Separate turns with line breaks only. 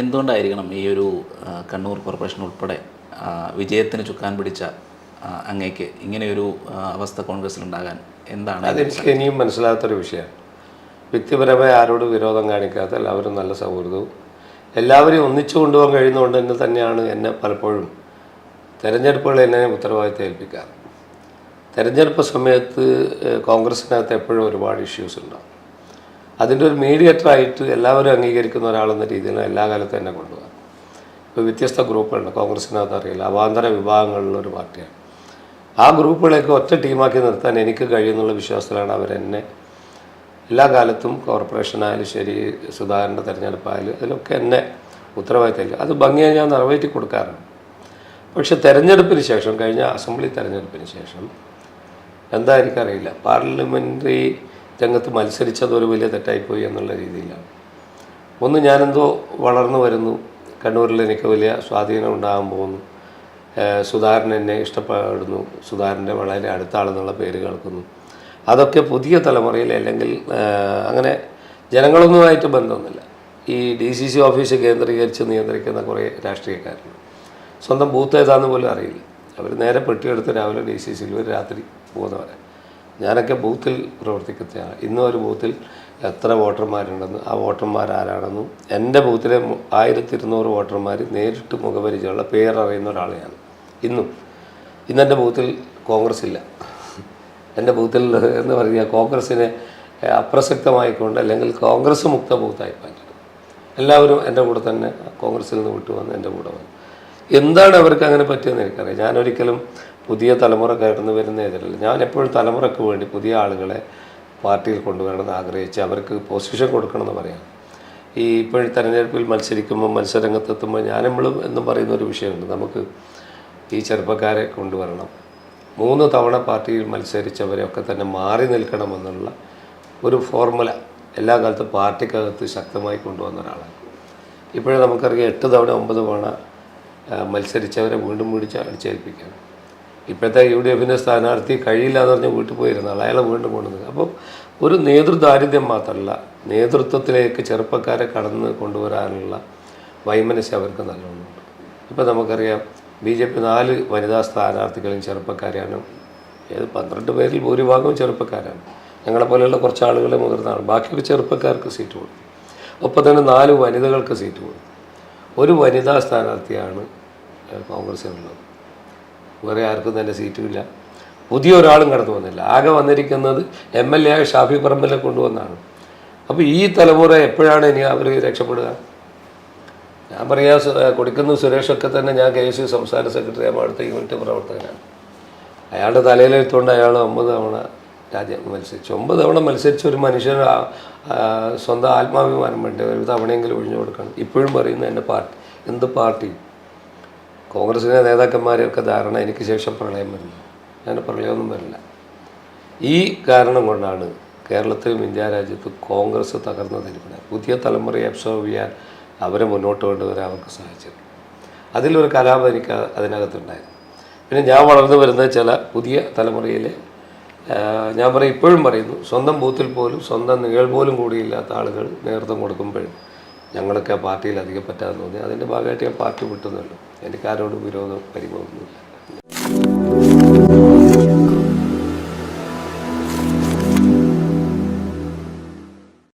എന്തുകൊണ്ടായിരിക്കണം ഈ ഒരു കണ്ണൂർ കോർപ്പറേഷൻ ഉൾപ്പെടെ വിജയത്തിന് ചുക്കാൻ പിടിച്ച അങ്ങേക്ക് ഇങ്ങനെയൊരു അവസ്ഥ അവസ്ഥ കോൺഗ്രസിലുണ്ടാകാൻ എന്താണ്
അതെനിക്ക് ഇനിയും മനസ്സിലാകാത്തൊരു വിഷയമാണ്. വ്യക്തിപരമായി ആരോട് വിരോധം കാണിക്കാത്ത എല്ലാവരും നല്ല സൗഹൃദവും എല്ലാവരെയും ഒന്നിച്ചു കൊണ്ടുപോകാൻ കഴിയുന്നതുകൊണ്ട് തന്നെ തന്നെയാണ് എന്നെ പലപ്പോഴും തെരഞ്ഞെടുപ്പുകൾ എന്നെ ഉത്തരവാദിത്തം ഏൽപ്പിക്കാറ്. തെരഞ്ഞെടുപ്പ് സമയത്ത് കോൺഗ്രസിനകത്ത് എപ്പോഴും ഒരുപാട് ഇഷ്യൂസ് ഉണ്ടാവും. അതിന്റെ ഒരു മീഡിയേറ്ററായിട്ട് എല്ലാവരും അംഗീകരിക്കുന്ന ഒരാളെന്ന രീതിയിൽ എല്ലാ കാലത്തും എന്നെ കൊണ്ടുപോകാം ഇപ്പോൾ വ്യത്യസ്ത ഗ്രൂപ്പുകളുണ്ട്. കോൺഗ്രസിനകത്ത് അറിയില്ല. അവാന്തര വിഭാഗങ്ങളിലുള്ള ഒരു പാർട്ടിയാണ്. ആ ഗ്രൂപ്പുകളെയൊക്കെ ഒറ്റ ടീമാക്കി നിർത്താൻ എനിക്ക് കഴിയുന്നുള്ള വിശ്വാസത്തിലാണ് അവരെന്നെ എല്ലാ കാലത്തും കോർപ്പറേഷനായാലും ശരി സുധാകരന്റെ തെരഞ്ഞെടുപ്പായാലും അതിലൊക്കെ എന്നെ ഉത്തരവാദിത്തമില്ല അത് ഭംഗിയായി ഞാൻ നിറവേറ്റി കൊടുക്കാറുണ്ട്. പക്ഷെ തെരഞ്ഞെടുപ്പിന് ശേഷം കഴിഞ്ഞ അസംബ്ലി തെരഞ്ഞെടുപ്പിന് ശേഷം എന്തായിരിക്കും അറിയില്ല പാർലമെന്ററി രംഗത്ത് മത്സരിച്ചത് ഒരു വലിയ തെറ്റായിപ്പോയി എന്നുള്ള രീതിയിലാണ് ഒന്ന് ഞാനെന്തോ വളർന്നു വരുന്നു. കണ്ണൂരിൽ എനിക്ക് വലിയ സ്വാധീനം ഉണ്ടാകാൻ പോകുന്നു. സുധാകരൻ എന്നെ ഇഷ്ടപ്പെടുന്നു. സുധാകരന്റെ വളരെ അടുത്ത ആളെന്നുള്ള പേര് കേൾക്കുന്നു. അതൊക്കെ പുതിയ തലമുറയിൽ അല്ലെങ്കിൽ അങ്ങനെ ജനങ്ങളൊന്നുമായിട്ട് ബന്ധമൊന്നുമില്ല. ഈ ഡി സി സി ഓഫീസ് കേന്ദ്രീകരിച്ച് നിയന്ത്രിക്കുന്ന കുറേ രാഷ്ട്രീയക്കാരുണ്ട്. സ്വന്തം ബൂത്ത് ഏതാണെന്ന് പോലും അറിയില്ല. അവർ നേരെ പെട്ടിയെടുത്ത് രാവിലെ ഡി സി സിയിൽ ഒരു രാത്രി പോകുന്നവരാണ്. ഞാനൊക്കെ ബൂത്തിൽ പ്രവർത്തിക്കുന്നതാണ് ഇന്നും ഒരു ബൂത്തിൽ എത്ര വോട്ടർമാരുണ്ടെന്നും ആ വോട്ടർമാർ ആരാണെന്നും എന്റെ ബൂത്തിലെ ആയിരത്തി ഇരുന്നൂറ് വോട്ടർമാർ നേരിട്ട് മുഖപരിചയമുള്ള പേരറിയുന്ന ഒരാളെയാണ്. ഇന്നും ഇന്നെന്റെ ബൂത്തിൽ കോൺഗ്രസ് ഇല്ല എന്റെ ബൂത്തിൽ എന്ന് പറഞ്ഞാൽ കോൺഗ്രസിനെ ഏഹ്, അപ്രസക്തമായിക്കൊണ്ട് അല്ലെങ്കിൽ കോൺഗ്രസ് മുക്ത ബൂത്തായി മാറ്റി എല്ലാവരും എന്റെ കൂടെ തന്നെ കോൺഗ്രസിൽ നിന്ന് വിട്ടു വന്ന് എന്റെ കൂടെ വന്നു. എന്താണ് അവർക്ക് അങ്ങനെ പറ്റിയെന്ന് എനിക്കറിയാം. ഞാനൊരിക്കലും പുതിയ തലമുറ കയറുന്നു വരുന്ന എതിരല്ല ഞാൻ എപ്പോഴും തലമുറയ്ക്ക് വേണ്ടി പുതിയ ആളുകളെ പാർട്ടിയിൽ കൊണ്ടുവരണമെന്ന് ആഗ്രഹിച്ച് അവർക്ക് പൊസിഷൻ കൊടുക്കണമെന്ന് പറയാം. ഈ ഇപ്പോഴും തെരഞ്ഞെടുപ്പിൽ മത്സരിക്കുമ്പോൾ മത്സരരംഗത്തെത്തുമ്പോൾ ഞാനെപ്പോഴും എന്നും പറയുന്ന ഒരു വിഷയമുണ്ട്. നമുക്ക് ഈ ചെറുപ്പക്കാരെ കൊണ്ടുവരണം. മൂന്ന് തവണ പാർട്ടിയിൽ മത്സരിച്ചവരെയൊക്കെ തന്നെ മാറി നിൽക്കണമെന്നുള്ള ഒരു ഫോർമുല എല്ലാ കാലത്തും പാർട്ടിക്കകത്ത് ശക്തമായി കൊണ്ടുവന്ന ഒരാളാണ്. ഇപ്പോഴേ നമുക്കറിയാം എട്ട് തവണ ഒമ്പത് തവണ മത്സരിച്ചവരെ വീണ്ടും വീണ്ടും അടിച്ചേൽപ്പിക്കുകയാണ്. ഇപ്പോഴത്തെ യു ഡി എഫിന്റെ സ്ഥാനാർത്ഥി കഴിയില്ല എന്ന് പറഞ്ഞ് വീട്ടിൽ പോയിരുന്ന അയാളെ വീണ്ടും കൊണ്ടുവന്നത് അപ്പോൾ ഒരു നേതൃദാരിദ്ര്യം മാത്രമല്ല നേതൃത്വത്തിലേക്ക് ചെറുപ്പക്കാരെ കടന്ന് കൊണ്ടുവരാനുള്ള വൈമനസ്യം അവർക്ക് നല്ലോണമുണ്ട് ഇപ്പോൾ നമുക്കറിയാം ബി ജെ പി നാല് വനിതാ സ്ഥാനാർത്ഥികളും ചെറുപ്പക്കാരെയാണ് ഏത് പന്ത്രണ്ട് പേരിൽ ഭൂരിഭാഗവും ചെറുപ്പക്കാരാണ്. ഞങ്ങളെപ്പോലെയുള്ള കുറച്ച് ആളുകളെ മുതിർന്നതാണ് ബാക്കിയൊക്കെ ചെറുപ്പക്കാർക്ക് സീറ്റ് കൊടുത്തു. ഒപ്പം തന്നെ നാല് വനിതകൾക്ക് സീറ്റ് കൊടുത്തു. ഒരു വനിതാ സ്ഥാനാർത്ഥിയാണ് കോൺഗ്രസ്സിനുള്ളത് വേറെ ആർക്കും തന്നെ സീറ്റുമില്ല പുതിയ ഒരാളും കടന്നു വന്നില്ല. ആകെ വന്നിരിക്കുന്നത് എം എൽ എ ആയ ഷാഫി പറമ്പിലെ കൊണ്ടുവന്നാണ്. അപ്പോൾ ഈ തലമുറ എപ്പോഴാണ് ഇനി അവർ രക്ഷപ്പെടുക? ഞാൻ പറയാ കൊടുക്കുന്ന സുരേഷൊക്കെ തന്നെ ഞാൻ കെ യു സംസ്ഥാന സെക്രട്ടറി അടുത്ത യൂണിറ്റ് പ്രവർത്തകനാണ്. അയാളുടെ തലയിലെടുത്തുകൊണ്ട് അയാൾ ഒമ്പത് തവണ രാജ്യം മത്സരിച്ചു. ഒമ്പത് തവണ മത്സരിച്ച ഒരു ആ സ്വന്തം ആത്മാഭിമാനം വേണ്ടി ഒരു തവണയെങ്കിലും ഒഴിഞ്ഞു കൊടുക്കണം. ഇപ്പോഴും പറയുന്ന എന്റെ പാർട്ടി എന്ത് പാർട്ടി? കോൺഗ്രസിലെ നേതാക്കന്മാരെയൊക്കെ ധാരണ എനിക്ക് ശേഷം പ്രളയം വരുന്നു. ഞാൻ പ്രളയമൊന്നും വരില്ല. ഈ കാരണം കൊണ്ടാണ് കേരളത്തിലും ഇന്ത്യ രാജ്യത്ത് കോൺഗ്രസ് തകർന്നതിരിക്കുന്നത് പുതിയ തലമുറയെ അബ്സോർവ് ചെയ്യാൻ അവരെ മുന്നോട്ട് കൊണ്ടുവരാൻ അവർക്ക് സാധിച്ചത് അതിലൊരു കലാപം എനിക്ക് അതിനകത്തുണ്ടായിരുന്നു. പിന്നെ ഞാൻ വളർന്നു വരുന്ന ചില പുതിയ തലമുറയിലെ ഞാൻ പറയും ഇപ്പോഴും പറയുന്നു സ്വന്തം ബൂത്തിൽ പോലും സ്വന്തം നിഴൽ പോലും കൂടിയില്ലാത്ത ആളുകൾ നേതൃത്വം കൊടുക്കുമ്പോഴും ഞങ്ങളൊക്കെ ആ പാർട്ടിയിൽ അധികം പറ്റാതെ തോന്നി. അതിന്റെ ഭാഗമായിട്ട് ഞാൻ പാർട്ടി വിട്ടുന്നുള്ളൂ എനിക്ക് ആരോടും വിരോധം പരിഭവമൊന്നുമില്ല.